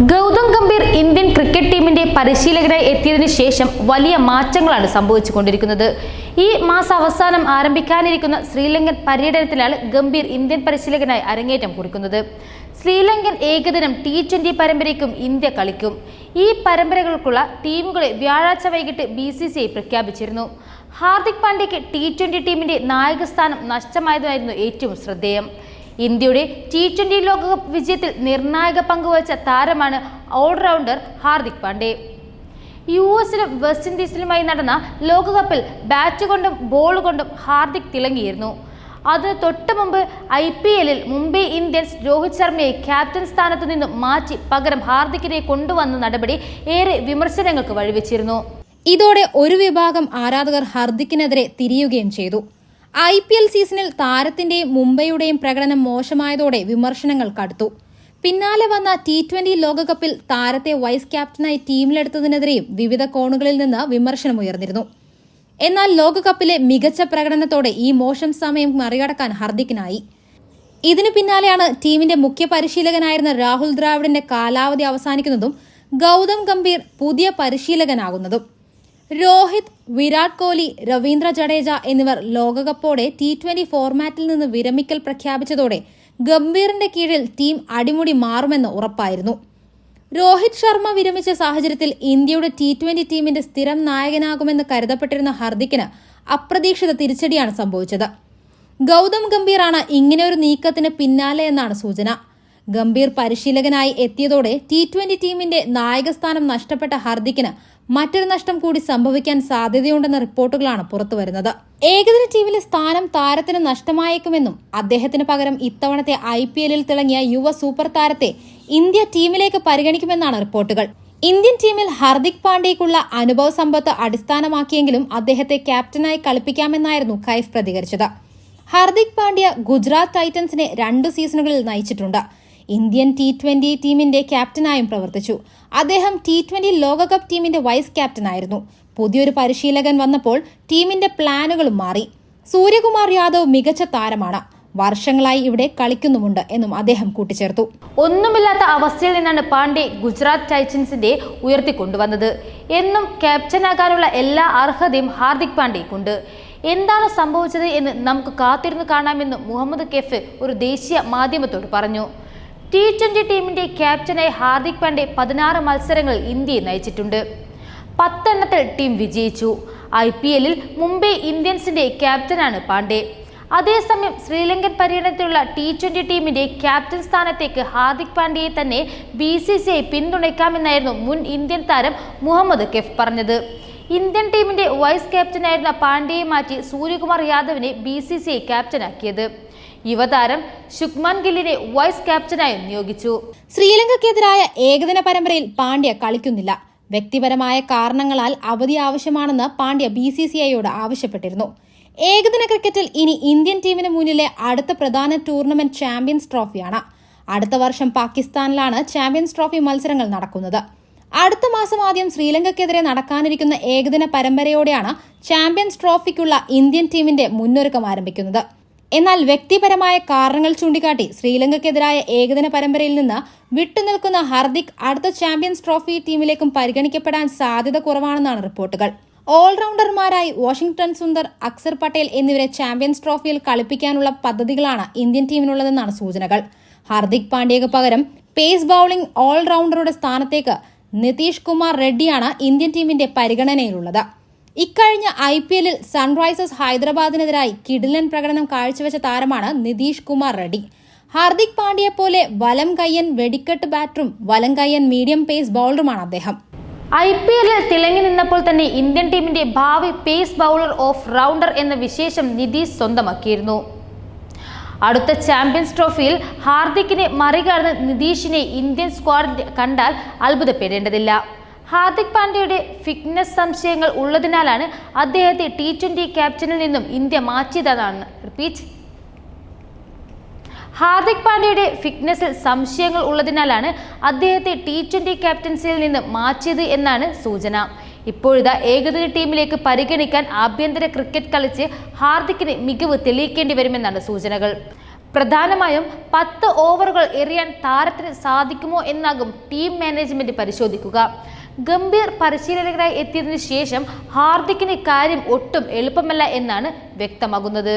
Gautam Gambhir Indian cricket ടീമിന്റെ പരിശീലകരായി എത്തിയതിനു ശേഷം വലിയ മാറ്റങ്ങളാണ് സംഭവിച്ചുകൊണ്ടിരിക്കുന്നത്. ഈ മാസം അവസാനം ആരംഭിക്കാനിരിക്കുന്ന ശ്രീലങ്കൻ പര്യടനത്തിലാണ് ഗംഭീർ ഇന്ത്യൻ പരിശീലകനായി അരങ്ങേറ്റം കുറിക്കുന്നത്. ശ്രീലങ്കൻ ഏകദിനം ടി ട്വന്റി പരമ്പരയ്ക്കും ഇന്ത്യ കളിക്കും. ഈ പരമ്പരകൾക്കുള്ള ടീമുകളെ വ്യാഴാഴ്ച വൈകിട്ട് ബി സി സി ഐ പ്രഖ്യാപിച്ചിരുന്നു. ഹാർദിക് പാണ്ഡ്യയ്ക്ക് ടി ട്വന്റി ടീമിന്റെ നായകസ്ഥാനം നഷ്ടമായതായിരുന്നു ഏറ്റവും ശ്രദ്ധേയം. ഇന്ത്യയുടെ ടി ട്വന്റി ലോകകപ്പ് വിജയത്തിൽ നിർണായക പങ്കുവച്ച താരമാണ് ഓൾറൗണ്ടർ ഹാർദിക് പാണ്ഡെ. യു എസിലും വെസ്റ്റ് ഇൻഡീസിലുമായി നടന്ന ലോകകപ്പിൽ ബാറ്റ് കൊണ്ടും ബോൾ കൊണ്ടും ഹാർദിക് തിളങ്ങിയിരുന്നു. അതിന് തൊട്ട് മുമ്പ് ഐ പി എല്ലിൽ മുംബൈ ഇന്ത്യൻസ് രോഹിത് ശർമ്മയെ ക്യാപ്റ്റൻ സ്ഥാനത്തു നിന്നും മാറ്റി പകരം ഹാർദിക്കിനെ കൊണ്ടുവന്ന നടപടി ഏറെ വിമർശനങ്ങൾക്ക് വഴിവെച്ചിരുന്നു. ഇതോടെ ഒരു വിഭാഗം ആരാധകർ ഹർദിക്കിനെതിരെ തിരിയുകയും ചെയ്തു. ഐ പി എൽ സീസണിൽ താരത്തിന്റെയും മുംബൈയുടെയും പ്രകടനം മോശമായതോടെ വിമർശനങ്ങൾ കടുത്തു. പിന്നാലെ വന്ന ടി ട്വന്റി ലോകകപ്പിൽ താരത്തെ വൈസ് ക്യാപ്റ്റനായി ടീമിലെടുത്തതിനെതിരെയും വിവിധ കോണുകളിൽ നിന്ന് വിമർശനമുയർന്നിരുന്നു എന്നാൽ ലോകകപ്പിലെ മികച്ച പ്രകടനത്തോടെ ഈ മോശം സമയം മറികടക്കാൻ ഹർദിക്കിനായി. ഇതിനു പിന്നാലെയാണ് ടീമിന്റെ മുഖ്യ പരിശീലകനായിരുന്ന രാഹുൽ ദ്രാവിഡിന്റെ കാലാവധി അവസാനിക്കുന്നതും ഗൗതം ഗംഭീർ പുതിയ പരിശീലകനാകുന്നതും. രോഹിത് വിരാട് കോഹ്ലി രവീന്ദ്ര ജഡേജ എന്നിവർ ലോകകപ്പോടെ ടി ട്വന്റി ഫോർമാറ്റിൽ നിന്ന് വിരമിക്കൽ പ്രഖ്യാപിച്ചതോടെ ഗംഭീറിന്റെ കീഴിൽ ടീം അടിമുടി മാറുമെന്ന് ഉറപ്പായിരുന്നു. രോഹിത് ശർമ്മ വിരമിച്ച സാഹചര്യത്തിൽ ഇന്ത്യയുടെ ടി ട്വന്റി ടീമിന്റെ സ്ഥിരം നായകനാകുമെന്ന് കരുതപ്പെട്ടിരുന്ന ഹർദിക്കിന് അപ്രതീക്ഷിത തിരിച്ചടിയാണ് സംഭവിച്ചത്. ഗൗതം ഗംഭീറാണ് ഇങ്ങനെയൊരു നീക്കത്തിന് പിന്നാലെ എന്നാണ് സൂചന. ഗംഭീർ പരിശീലകനായി എത്തിയതോടെ ടി ട്വന്റി ടീമിന്റെ നായകസ്ഥാനം നഷ്ടപ്പെട്ട ഹർദിക്കിന് മറ്റൊരു നഷ്ടം കൂടി സംഭവിക്കാൻ സാധ്യതയുണ്ടെന്ന റിപ്പോർട്ടുകളാണ് പുറത്തുവരുന്നത്. ഏകദിന ടീമിലെ സ്ഥാനം താരത്തിന് നഷ്ടമായേക്കുമെന്നും അദ്ദേഹത്തിന് പകരം ഇത്തവണത്തെ ഐ പി എല്ലിൽ തിളങ്ങിയ യുവ സൂപ്പർ താരത്തെ ഇന്ത്യ ടീമിലേക്ക് പരിഗണിക്കുമെന്നാണ് റിപ്പോർട്ടുകൾ. ഇന്ത്യൻ ടീമിൽ ഹർദിക് പാണ്ഡ്യയ്ക്കുള്ള അനുഭവ സമ്പത്ത് അടിസ്ഥാനമാക്കിയെങ്കിലും അദ്ദേഹത്തെ ക്യാപ്റ്റനായി കളിപ്പിക്കാമെന്നായിരുന്നു കൈഫ് പ്രതികരിച്ചത്. ഹർദിക് പാണ്ഡ്യ ഗുജറാത്ത് ടൈറ്റൻസിനെ രണ്ട് സീസണുകളിൽ നയിച്ചിട്ടുണ്ട്. ഇന്ത്യൻ ടി ട്വന്റി ടീമിന്റെ ക്യാപ്റ്റനായും പ്രവർത്തിച്ചു. അദ്ദേഹം ടി ട്വന്റി ലോകകപ്പ് ടീമിന്റെ വൈസ് ക്യാപ്റ്റനായിരുന്നു. പുതിയൊരു പരിശീലകൻ വന്നപ്പോൾ ടീമിന്റെ പ്ലാനുകളും മാറി. സൂര്യകുമാർ യാദവ് മികച്ച താരമാണ്. വർഷങ്ങളായി ഇവിടെ കളിക്കുന്നുമുണ്ട് എന്നും അദ്ദേഹം കൂട്ടിച്ചേർത്തു. ഒന്നുമില്ലാത്ത അവസ്ഥയിൽ നിന്നാണ് പാണ്ഡെ ഗുജറാത്ത് ടൈറ്റൻസിന്റെ ഉയർത്തിക്കൊണ്ടുവന്നത് എന്നും ക്യാപ്റ്റനാകാനുള്ള എല്ലാ അർഹതയും ഹാർദിക് പാണ്ഡെക്കുണ്ട് എന്താണ് സംഭവിച്ചത് എന്ന് നമുക്ക് കാത്തിരുന്ന് കാണാമെന്ന് മുഹമ്മദ് കെഫ് ഒരു ദേശീയ മാധ്യമത്തോട് പറഞ്ഞു. ടി ട്വന്റി ടീമിന്റെ ക്യാപ്റ്റനായി ഹാർദിക് പാണ്ഡെ പതിനാറ് മത്സരങ്ങൾ ഇന്ത്യയെ നയിച്ചിട്ടുണ്ട്. പത്തെണ്ണത്തിൽ ടീം വിജയിച്ചു. ഐ പി എല്ലിൽ മുംബൈ ഇന്ത്യൻസിന്റെ ക്യാപ്റ്റനാണ് പാണ്ഡെ അതേസമയം ശ്രീലങ്കൻ പര്യടനത്തിലുള്ള ടി ട്വന്റി ടീമിന്റെ ക്യാപ്റ്റൻ സ്ഥാനത്തേക്ക് ഹാർദിക് പാണ്ഡ്യയെ തന്നെ ബി സി സി ഐ പിന്തുണയ്ക്കാമെന്നായിരുന്നു മുൻ ഇന്ത്യൻ താരം മുഹമ്മദ് കെഫ് പറഞ്ഞത്. ഇന്ത്യൻ ടീമിന്റെ വൈസ് ക്യാപ്റ്റനായിരുന്ന പാണ്ഡ്യയെ മാറ്റി സൂര്യകുമാർ യാദവിനെ ബി സി സി ഐ ക്യാപ്റ്റനാക്കിയത് യുവതാരം ശുക്മാൻ ഗില്ലിനെ വൈസ് ക്യാപ്റ്റനായും നിയോഗിച്ചു. ശ്രീലങ്കയ്ക്കെതിരായ ഏകദിന പരമ്പരയിൽ പാണ്ഡ്യ കളിക്കുന്നില്ല. വ്യക്തിപരമായ കാരണങ്ങളാൽ അവധി ആവശ്യമാണെന്ന് പാണ്ഡ്യ ബി സി സി ഐയോട് ആവശ്യപ്പെട്ടിരുന്നു. ഏകദിന ക്രിക്കറ്റിൽ ഇനി ഇന്ത്യൻ ടീമിന് മുന്നിലെ അടുത്ത പ്രധാന ടൂർണമെന്റ് ചാമ്പ്യൻസ് ട്രോഫിയാണ്. അടുത്ത വർഷം പാകിസ്ഥാനിലാണ് ചാമ്പ്യൻസ് ട്രോഫി മത്സരങ്ങൾ നടക്കുന്നത്. അടുത്ത മാസം ആദ്യം ശ്രീലങ്കയ്ക്കെതിരെ നടക്കാനിരിക്കുന്ന ഏകദിന പരമ്പരയോടെയാണ് ചാമ്പ്യൻസ് ട്രോഫിക്കുള്ള ഇന്ത്യൻ ടീമിന്റെ മുന്നൊരുക്കം ആരംഭിക്കുന്നത്. എന്നാൽ വ്യക്തിപരമായ കാരണങ്ങൾ ചൂണ്ടിക്കാട്ടി ശ്രീലങ്കയ്ക്കെതിരായ ഏകദിന പരമ്പരയിൽ നിന്ന് വിട്ടുനിൽക്കുന്ന ഹർദിക് അടുത്ത ചാമ്പ്യൻസ് ട്രോഫി ടീമിലേക്കും പരിഗണിക്കപ്പെടാൻ സാധ്യത കുറവാണെന്നാണ് റിപ്പോർട്ടുകൾ. ഓൾറൗണ്ടർമാരായി വാഷിംഗ്ടൺ സുന്ദർ അക്സർ പട്ടേൽ എന്നിവരെ ചാമ്പ്യൻസ് ട്രോഫിയിൽ കളിപ്പിക്കാനുള്ള പദ്ധതികളാണ് ഇന്ത്യൻ ടീമിനുള്ളതെന്നാണ് സൂചനകൾ. ഹർദിക് പാണ്ഡ്യയ്ക്ക് പകരം പേസ് ബൌളിംഗ് ഓൾറൗണ്ടറുടെ സ്ഥാനത്തേക്ക് നിതീഷ് കുമാർ റെഡ്ഡിയാണ് ഇന്ത്യൻ ടീമിന്റെ പരിഗണനയിലുള്ളത്. ഇക്കഴിഞ്ഞ ഐ പി എല്ലിൽ സൺറൈസേഴ്സ് ഹൈദരാബാദിനെതിരായി കിടിലൻ പ്രകടനം കാഴ്ചവെച്ച താരമാണ് നിതീഷ് കുമാർ റെഡ്ഡി. ഹാർദിക് പാണ്ഡ്യയെ പോലെ വലം കയ്യൻ വെടിക്കെട്ട് ബാറ്ററും വലം കയ്യൻ മീഡിയം പേസ് ബൗളറുമാണ് അദ്ദേഹം. ഐ പി എല്ലിൽ തിളങ്ങി നിന്നപ്പോൾ തന്നെ ഇന്ത്യൻ ടീമിന്റെ ഭാവി പേസ് ബൗളർ ഓഫ് റൗണ്ടർ എന്ന വിശേഷം നിതീഷ് സ്വന്തമാക്കിയിരുന്നു. അടുത്ത ചാമ്പ്യൻസ് ട്രോഫിയിൽ ഹാർദിക്കിനെ മറികടന്ന് നിതീഷിനെ ഇന്ത്യൻ സ്ക്വാഡിൽ കണ്ടാൽ അത്ഭുതപ്പെടേണ്ടതില്ല. ഹാർദിക് പാണ്ഡ്യയുടെ ഫിറ്റ്നസ് സംശയങ്ങൾ ഉള്ളതിനാലാണ് അദ്ദേഹത്തെ ടി ട്വന്റി ക്യാപ്റ്റനിൽ നിന്നും ഇന്ത്യ മാറ്റിയതെന്നാണ് റിപ്പീറ്റ് ഹാർദിക് പാണ്ഡ്യയുടെ ഫിറ്റ്നസിൽ സംശയങ്ങൾ ഉള്ളതിനാലാണ് അദ്ദേഹത്തെ ടി ട്വന്റി ക്യാപ്റ്റൻസിയിൽ നിന്ന് മാറ്റിയത് എന്നാണ് സൂചന. ഇപ്പോഴിതാ ഏകദിന ടീമിലേക്ക് പരിഗണിക്കാൻ ആഭ്യന്തര ക്രിക്കറ്റ് കളിച്ച് ഹാർദിക്കിന് മികവ് തെളിയിക്കേണ്ടി വരുമെന്നാണ് സൂചനകൾ. പ്രധാനമായും പത്ത് ഓവറുകൾ എറിയാൻ താരത്തിന് സാധിക്കുമോ എന്നാകും ടീം മാനേജ്മെന്റ് പരിശോധിക്കുക. ഗംഭീർ പരിശീലകരായി എത്തിയതിനു ശേഷം ഹാർദിക്കിന് കാര്യം ഒട്ടും എളുപ്പമല്ല എന്നാണ് വ്യക്തമാകുന്നത്.